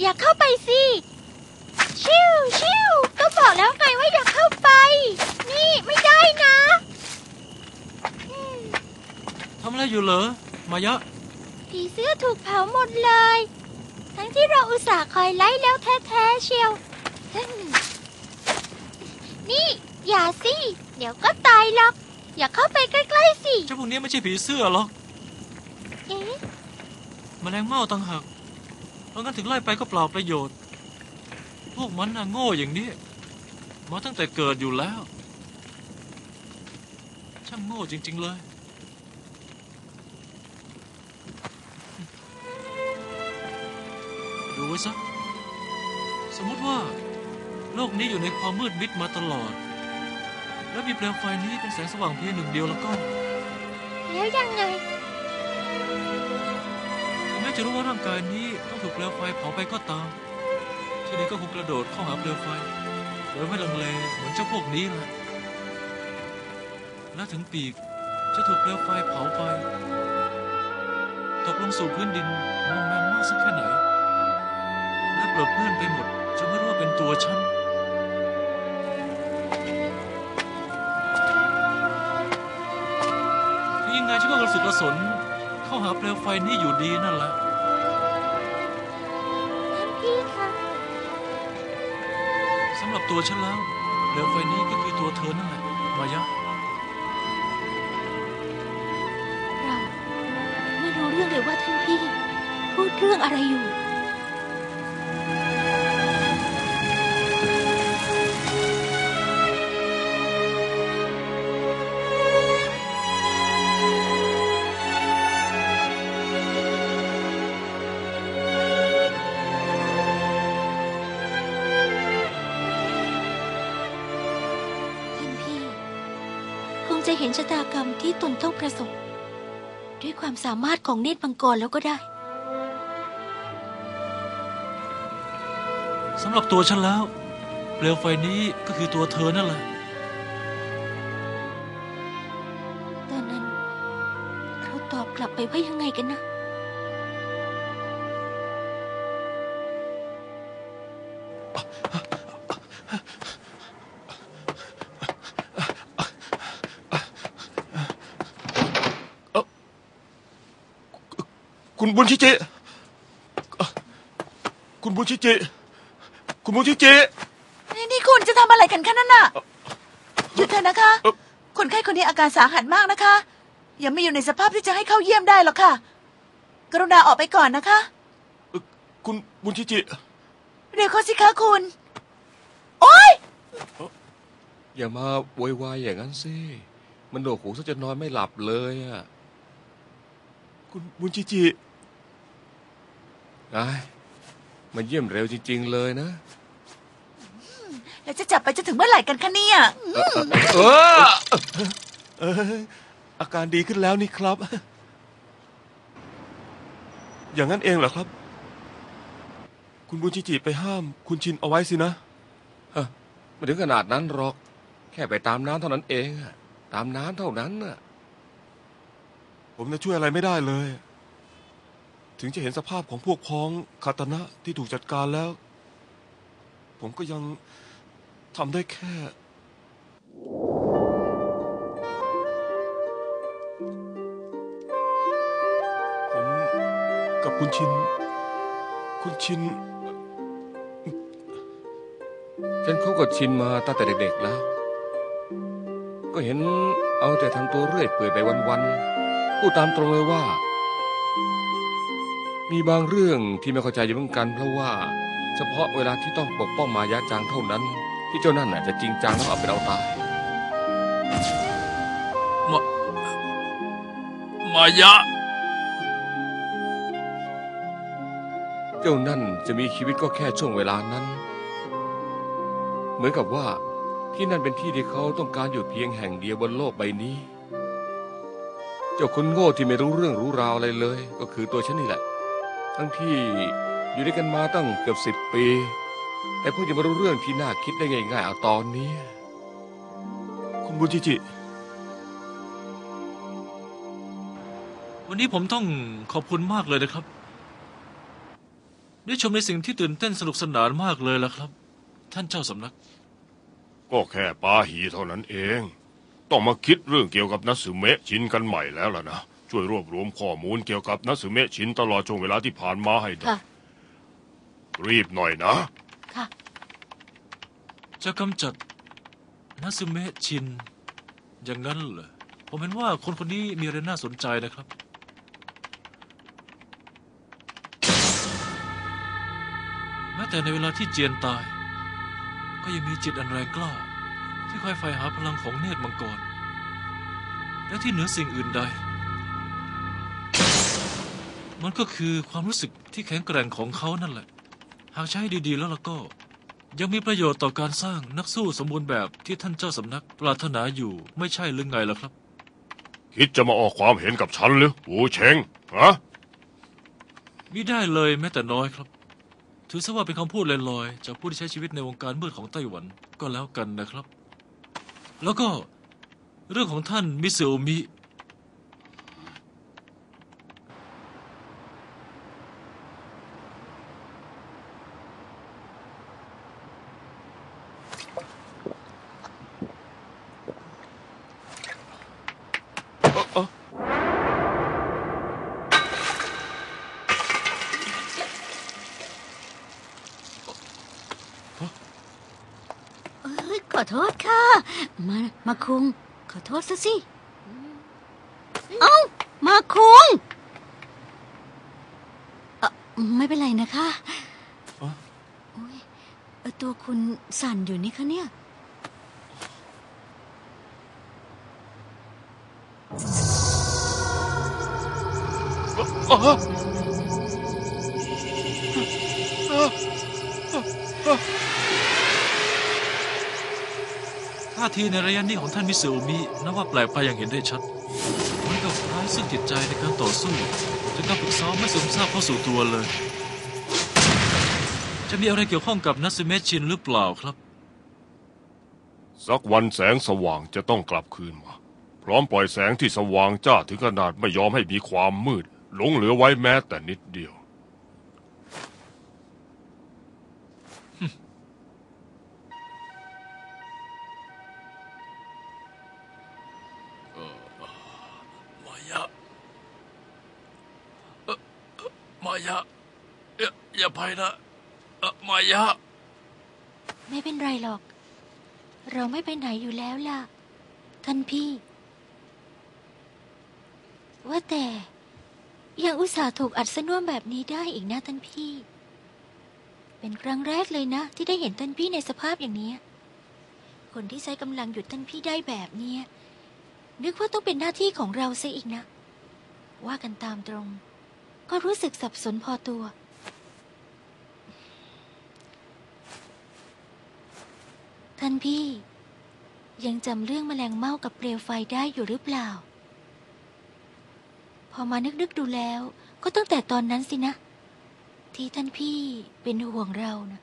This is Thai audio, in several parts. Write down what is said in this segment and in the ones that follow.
อย่าเข้าไปสิ ชิวชิวก็บอกแล้วไงว่าอย่าเข้าไป นี่ไม่ได้นะทำอะไรอยู่เหรอ มายะ ผีเสื้อถูกเผาหมดเลย ทั้งที่เราอุตส่าห์คอยไล่แล้วแท้ๆเชียวนี่อย่าสิ เดี๋ยวก็ตายหรอก อย่าเข้าไปใกล้ๆสิ เจ้าพวกนี้ไม่ใช่ผีเสื้อหรอก เอ๊ะ แมลงเม่าต่างหาก ราะงั้นถึงไล่ไปก็เปล่าประโยชน์ พวกมันน่ะโง่อย่างนี้ มาตั้งแต่เกิดอยู่แล้ว ช่างโง่จริง ๆ เลยดูไว้ซะสมมติว่า โลกนี้อยู่ในความมืดมิดมาตลอด แล้วมีเปลวไฟนี้เป็นแสงสว่างเพียงหนึ่งเดียวแล้วก็ แล้วยังไง จะรู้ว่าร่างกายนี้ต้องถูกเปลวไฟเผาไปก็ตามทีนี้ก็คงกระโดดเข้าหาเปลวไฟโดยไม่ลังเลเหมือนเจ้าพวกนี้แหละและถึงปีกจะถูกเปลวไฟเผาไป ตกลงสู่พื้นดินมองแมนมากสักแค่ไหน และเปลือเพื่อนไปหมดจนไม่รู้ว่าเป็นตัวฉันยังไงฉันก็กระสุนกระสนเข้าหาเปลวไฟนี้อยู่ดีนั่นแหละ ตัวฉันแล้วเปลวไฟนี้ก็คือตัวเธอนั่นแหละมายะ เราไม่รู้เรื่องเลยว่าท่านพี่ พูดเรื่องอะไรอยู่ จะเห็นชะตากรรมที่ตนต้องประสบ ด้วยความสามารถของเนตรมังกรแล้วก็ได้สำหรับตัวฉันแล้ว เปลวไฟนี้ก็คือตัวเธอนั่นแหละ ตอนนั้น เราตอบกลับไปว่ายังไงกันนะ คุณบุญชิจิเอ่อคุณบุญชิจิ คุณบุญชิจิ นี่นี่คุณจะทำอะไรกันคะนั่นน่ะหยุดเถอะนะคะเอ่อคนไข้คนนี้อาการสาหัสมากนะคะ ยังไม่อยู่ในสภาพที่จะให้เข้าเยี่ยมได้หรอกค่ะ กรุณาออกไปก่อนนะคะเอ่อคุณบุญชิจิ เร็วเข้าสิคะคุณ โอ๊ย อย่ามาโวยวายอย่างนั้นสิ มันโดกหูซะจนนอนไม่หลับเลยอะคุณบุญชิจิ ไอ้มันเยี่ยมเร็วจริง ๆ เลยนะแล้วจะจับไปจะถึงเมื่อไหร่กันคะเนี่ยเออเอออาการดีขึ้นแล้วนี่ครับ อย่างนั้นเองเหรอครับ คุณบุญชิจิไปห้าม คุณชินเอาไว้สินะ ไมาถึงขนาดนั้นหรอก แค่ไปตามน้ำเท่านั้นเองอะตามน้ำเท่านั้นน่ะผมจะช่วยอะไรไม่ได้เลย ถึงจะเห็นสภาพของพวกพ้องคาตนะที่ถูกจัดการแล้ว ผมก็ยังทำได้แค่ ผมกับคุณชิน คุณชิน ฉันเขาก็ชินมาตั้งแต่เด็กๆแล้ว ก็เห็นเอาแต่ทำตัวเรื่อยเปื่อยไปวันๆ พูดตามตรงเลยว่า มีบางเรื่องที่ไม่เข้าใจอยู่เหมือนกันเพราะว่า เฉพาะเวลาที่ต้องปกป้องมายาจางเท่านั้น ที่เจ้านั่นน่ะจะจริงจังแล้วเอาเป็นเอาตายมายะ เจ้านั่นจะมีชีวิตก็แค่ช่วงเวลานั้น เหมือนกับว่าที่นั่นเป็นที่ที่เขาต้องการอยู่เพียงแห่งเดียวบนโลกใบนี้ เจ้าคนโง่ที่ไม่รู้เรื่องรู้ราวอะไรเลย ก็คือตัวฉันนี่แหละ ทั้งที่อยู่ด้วยกันมาตั้งเกือบสิบปี แต่เพิ่งจะมารู้เรื่องที่น่าคิดได้ง่ายๆเอาตอนนี้ คุณบุญชิจิ วันนี้ผมต้องขอบคุณมากเลยนะครับ ได้ชมในสิ่งที่ตื่นเต้นสนุกสนานมากเลยล่ะครับ ท่านเจ้าสำนัก ก็แค่ปาหีเท่านั้นเอง ต้องมาคิดเรื่องเกี่ยวกับนัสสึเมะชินกันใหม่แล้วล่ะนะ ช่วยรวบรวมข้อมูลเกี่ยวกับนัสึเมะชินตลอดช่วงเวลาที่ผ่านมาให้ได้ค่ะ รีบหน่อยนะ ค่ะ จะกำจัดนัซึเมะชิน อย่างนั้นเหรอผมเห็นว่าคนคนนี้มีอะไรน่าสนใจนะครับ แม้แต่ในเวลาที่เจียนตาย ก็ยังมีจิตอันแรงกล้า ที่คอยใฝ่หาพลังของเนตรมังกร และที่เหนือสิ่งอื่นใด มันก็คือความรู้สึกที่แข็งแกร่งของเขานั่นแหละ หากใช้ดีๆแล้วล่ะก็ ยังมีประโยชน์ต่อการสร้างนักสู้สมบูรณ์แบบที่ท่านเจ้าสำนักปรารถนาอยู่ไม่ใช่หรือไงล่ะครับ คิดจะมาออกความเห็นกับฉันหรือหูเชงฮะมิได้เลยแม้แต่น้อยครับ ถือซะว่าเป็นคำพูดลอยๆ จากผู้ที่ใช้ชีวิตในวงการมืดของไต้หวันก็แล้วกันนะครับ แล้วก็เรื่องของท่านมิซึโอมิ ขอโทษค่ะ มา มาคุง ขอโทษซะสิ เอ้า มาคุงเอ่อไม่เป็นไรนะคะอ๋อ โอ๊ยเอ่อตัวคุณสั่นอยู่นี่คะเนี่ยท่าทีในระยะนี้ของท่านมิซึโอมินับว่าแปลกไปอย่างเห็นได้ชัดมือนกับไร้ซึ่งจิตใจในการต่อสู้จนการฝึกซ้อมไม่ซึมซาบเข้าสู่ตัวเลย จะมีอะไรเกี่ยวข้องกับนัสเมชินหรือเปล่าครับ สักวันแสงสว่างจะต้องกลับคืนมา พร้อมปล่อยแสงที่สว่างจ้าถึงขนาดไม่ยอมให้มีความมืดหลงเหลือไว้แม้แต่นิดเดียว มายะเอ่อเอ่อมายะอย่าอย่าไปนะเอ่อมายะ ไม่เป็นไรหรอก เราไม่ไปไหนอยู่แล้วล่ะ ท่านพี่ ว่าแต่ยังอุตส่าห์ถูกอัดสน่วมแบบนี้ได้อีกนะท่านพี่ เป็นครั้งแรกเลยนะ ที่ได้เห็นท่านพี่ในสภาพอย่างนี้ คนที่ใช้กำลังหยุดท่านพี่ได้แบบเนี้ย นึกว่าต้องเป็นหน้าที่ของเราซะอีกนะ ว่ากันตามตรง ก็รู้สึกสับสนพอตัว ท่านพี่ ยังจำเรื่องแมลงเม่ากับเปลวไฟได้อยู่หรือเปล่า พอมานึกนึกดูแล้ว ก็ตั้งแต่ตอนนั้นสินะ ที่ท่านพี่เป็นห่วงเรานะ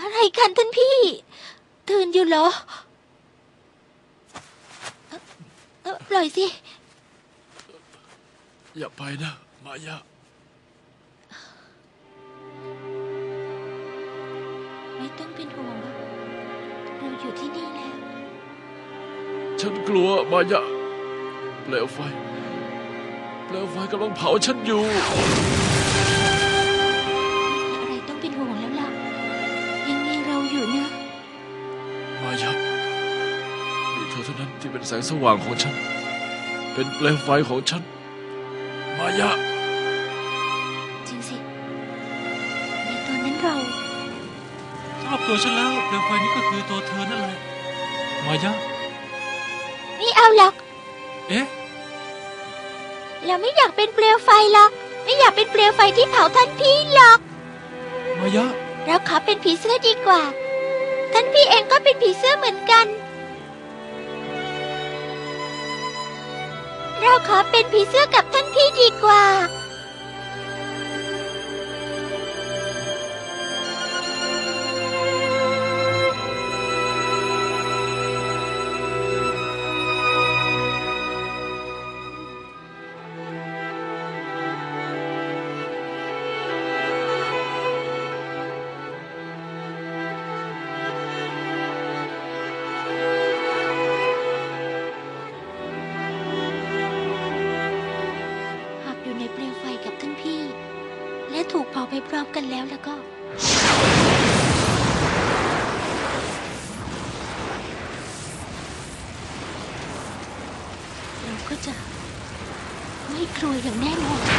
อะไร กันท่านพี่ ตื่นอยู่เหรอเอ่อเอ่อปล่อยสิ อย่าไปนะ มายะไม่ต้องเป็นห่วงหรอกเราอยู่ที่นี่แล้ว ฉันกลัวมายะเปลวไฟเปลวไฟกำลังเผาฉันอยู่ ยะมีเธอเท่านั้นที่เป็นแสงสว่างของฉัน เป็นเปลวไฟของฉัน มายะ จริงสิ ในตอนนั้นเราสำหรับตัวฉันแล้วเปลวไฟนี้ก็คือตัวเธอนั่นแหละ มายะ ไม่เอาหรอก เอ๊ะ เราไม่อยากเป็นเปลวไฟหรอก ไม่อยากเป็นเปลวไฟที่เผาท่านพี่หรอก มายะ เราขอเป็นผีเสื้อดีกว่า ท่านพี่เองก็เป็นผีเสื้อเหมือนกัน เราขอเป็นผีเสื้อกับท่านพี่ดีกว่า พร้อมกันแล้วแล้วก็ เราก็จะไม่กลัวอย่างแน่นอน